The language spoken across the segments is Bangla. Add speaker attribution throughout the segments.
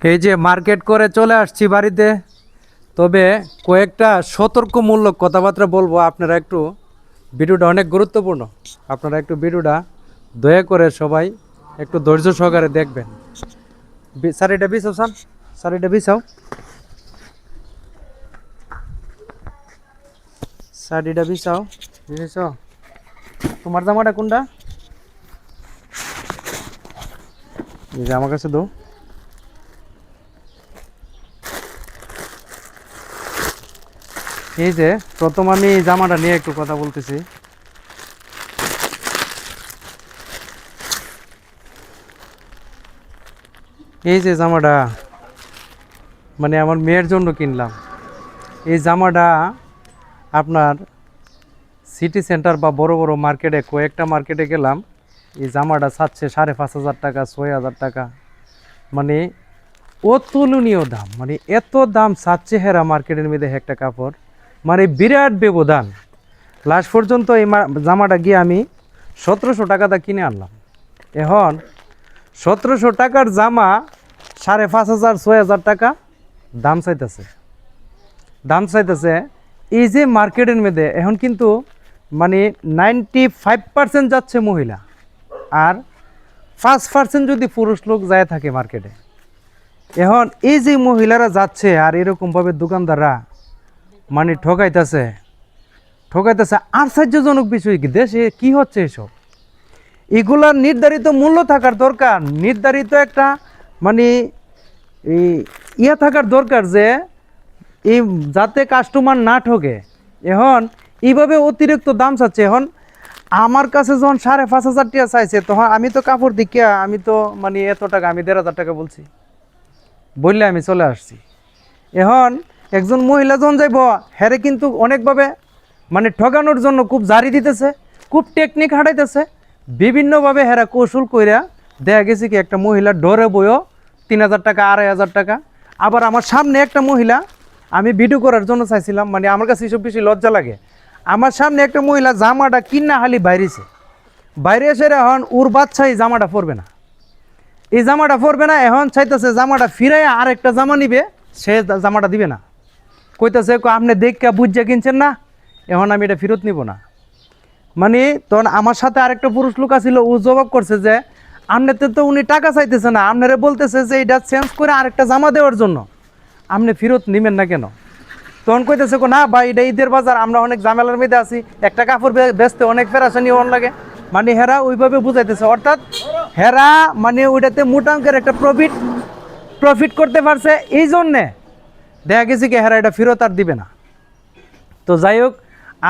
Speaker 1: এই যে মার্কেট করে চলে আসছি বাড়িতে, তবে কয়েকটা সতর্কমূলক কথাবার্তা বলব আপনারা একটু। ভিডিওটা অনেক গুরুত্বপূর্ণ। আপনারা একটু ভিডিওটা দয়া করে সবাই একটু ধৈর্য সহকারে দেখবেন। স্যার, এটা বিছাও, স্যার। স্যার, এটা বিছাও। স্যার, এটা বিছাও। তোমার জামাটা কোনটা? আমার কাছে দো এই যে, প্রথম আমি জামাটা নিয়ে একটু কথা বলতেছি। এই যে জামাটা মানে আমার মেয়ের জন্য কিনলাম। এই জামাটা আপনার সিটি সেন্টার বা বড় বড় মার্কেটে কয়েকটা মার্কেটে গেলাম। এই জামাটা ছাড়ছে সাড়ে পাঁচ হাজার টাকা, ছয় হাজার টাকা। মানে অতুলনীয় দাম মানে এত দাম চাচ্ছে হেরা মার্কেটের মধ্যে একটা কাপড়। মানে বিরাট ব্যবধান। লাস্ট পর্যন্ত এই জামাটা গিয়ে আমি সতেরোশো টাকাটা কিনে আনলাম। এখন সতেরোশো টাকার জামা সাড়ে পাঁচ হাজার, ছয় হাজার টাকা দাম চাইতেছে। দাম চাইতেছে এই যে মার্কেটের মধ্যে, এখন কিন্তু মানে নাইনটি ফাইভ পার্সেন্ট যাচ্ছে মহিলা। আর পাঁচ পার্সেন্ট যদি পুরুষ লোক যায় থাকে মার্কেটে এখন এই যে মহিলারা যাচ্ছে আর এরকমভাবে দোকানদাররা মানে ঠকাইতেছে। ঠকাইতেছে আশ্চর্যজনক বিষয় কি? দেশে কি হচ্ছে এসব? এগুলার নির্ধারিত মূল্য থাকার দরকার। নির্ধারিত একটা মানে ইয়ে থাকার দরকার যে, এই যাতে কাস্টমার না ঠকে। এখন এইভাবে অতিরিক্ত দাম চাচ্ছে। এখন আমার কাছে যখন সাড়ে পাঁচ হাজার টাকা চাইছে, তখন আমি তো কাপড় দিকে আমি তো মানে এত টাকা, আমি দেড় হাজার টাকা বলছি। বললে আমি চলে আসছি। এখন একজন মহিলা যখন যাইব হ্যারে কিন্তু অনেকভাবে মানে ঠকানোর জন্য খুব জারি দিতেছে, খুব টেকনিক হাঁটাইতেছে। বিভিন্নভাবে হেরা কৌশল কইরা দেখা গেছে কি একটা মহিলা ডরে বইও তিন হাজার টাকা, আড়াই হাজার টাকা। আবার আমার সামনে একটা মহিলা, আমি ভিডিও করার জন্য চাইছিলাম মানে আমার কাছে এসব বেশি লজ্জা লাগে। আমার সামনে একটা মহিলা জামাটা কিনা হালি বাইরেছে। বাইরে এসে এখন ওর বাচ্চা এই জামাটা পরবে না। এই জামাটা পরবে না, এখন চাইতেছে জামাটা ফিরাইয়া আর একটা জামা নিবে, সে জামাটা দিবে না। কইতেছে "কো, আপনি দেখকে বুঝে কিনছেন না এখন আমি এটা ফেরত নিব না। মানে তখন আমার সাথে আরেকটা পুরুষ লোক আছিল ও জবাব করছে যে আপনাতে তো উনি টাকা চাইতেছে না আপনারে বলতেছে যে এটা চেঞ্জ করে আরেকটা জামা দেওয়ার জন্য। আপনি ফেরত নিবেন না কেন? তখন কইতেছে কো, না ভাই এটা ঈদের বাজার আমরা অনেক ঝামেলার মধ্যে আছি একটা কাপড় বেচতে অনেক ফেরাসানি অন লাগে। মানে হেরা ওইভাবে বুঝাইতেছে অর্থাৎ হেরা মানে ওইটাতে মোটা অঙ্কের একটা প্রফিট প্রফিট করতে পারছে এই জন্যে দেখা গেছে কি হেরা এটা ফেরত আর দিবে না। তো যাই হোক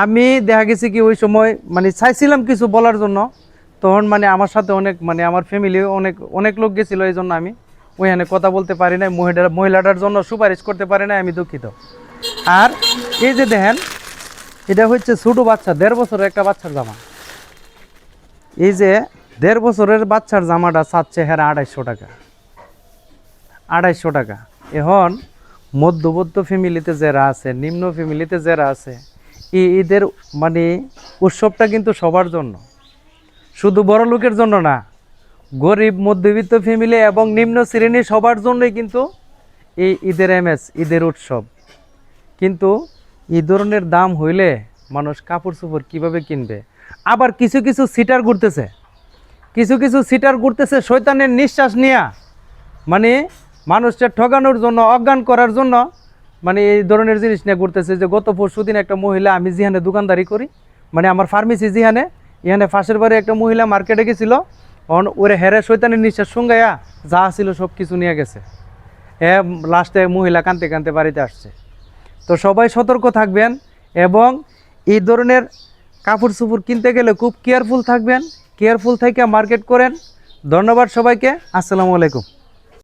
Speaker 1: আমি দেখা গেছে কি ওই সময় মানে চাইছিলাম কিছু বলার জন্য, তখন মানে আমার সাথে অনেক মানে আমার ফ্যামিলি অনেক অনেক লোক গেছিল এই জন্য আমি ওইখানে কথা বলতে পারি নাই, মহিলার, মহিলাটার জন্য সুপারিশ করতে পারি না আমি দুঃখিত। আর এই যে দেখেন, এটা হচ্ছে ছোটো বাচ্চা, দেড় বছরের একটা বাচ্চার জামা। এই যে দেড় বছরের বাচ্চার জামাটা চাচ্ছে হ্যাঁ আড়াইশো টাকা। আড়াইশো টাকা। এখন মধ্যবর্ত ফ্যামিলিতে যারা আছে, নিম্ন ফ্যামিলিতে যারা আছে, এই ঈদের মানে উৎসবটা কিন্তু সবার জন্য। শুধু বড় লোকের জন্য না, গরিব, মধ্যবিত্ত ফ্যামিলি এবং নিম্ন শ্রেণি সবার জন্যই কিন্তু এই ঈদের এমএস, ঈদের উৎসব। কিন্তু এই ধরনের দাম হইলে মানুষ কাপড় চোপড় কীভাবে কিনবে? আবার কিছু কিছু সিটার ঘুরতেছে। কিছু কিছু সিটার ঘুরতেছে শৈতানের নিঃশ্বাস নিয়া। মানে মানুষটা ঠকানোর জন্য, অজ্ঞান করার জন্য মানে এই ধরনের জিনিস নিয়ে ঘুরতেছে যে গত পরশু দিন একটা মহিলা, আমি যেখানে দোকানদারি করি মানে আমার ফার্মেসি যেখানে এখানে ফাঁসের বাড়ি একটা মহিলা মার্কেটে গেছিল, অন ওরে হেরে শৈতানের নিঃশ্বাস সঙ্গাইয়া যা ছিল সব কিছু নিয়ে গেছে। এ লাস্টে মহিলা কানতে কানতে বাড়িতে আসছে। তো সবাই সতর্ক থাকবেন এবং এই ধরনের কাপড় চোপড় কিনতে গেলে খুব কেয়ারফুল থাকবেন কেয়ারফুল থেকে মার্কেট করেন। ধন্যবাদ সবাইকে, আসসালামু আলাইকুম।